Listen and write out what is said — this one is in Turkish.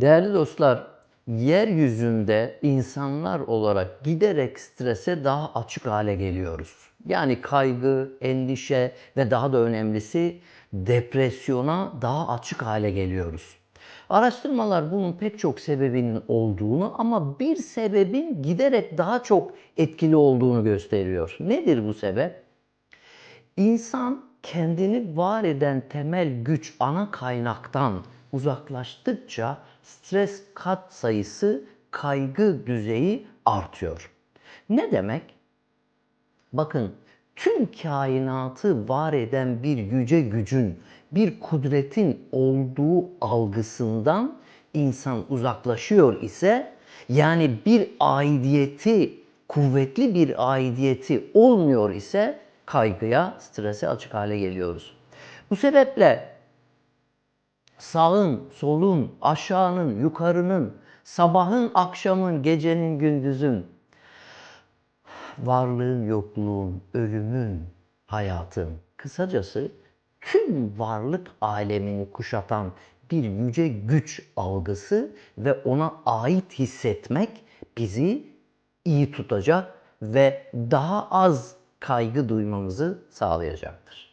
Değerli dostlar, yeryüzünde insanlar olarak giderek strese daha açık hale geliyoruz. Yani kaygı, endişe ve daha da önemlisi depresyona daha açık hale geliyoruz. Araştırmalar bunun pek çok sebebinin olduğunu ama bir sebebin giderek daha çok etkili olduğunu gösteriyor. Nedir bu sebep? İnsan kendini var eden temel güç ana kaynaktan uzaklaştıkça stres kat sayısı, kaygı düzeyi artıyor. Ne demek? Bakın tüm kainatı var eden bir yüce gücün, bir kudretin olduğu algısından insan uzaklaşıyor ise yani bir aidiyeti, kuvvetli bir aidiyeti olmuyor ise kaygıya, strese açık hale geliyoruz. Bu sebeple sağın, solun, aşağının, yukarının, sabahın, akşamın, gecenin, gündüzün, varlığın, yokluğun, ölümün, hayatın, kısacası tüm varlık alemini kuşatan bir yüce güç algısı ve ona ait hissetmek bizi iyi tutacak ve daha az kaygı duymamızı sağlayacaktır.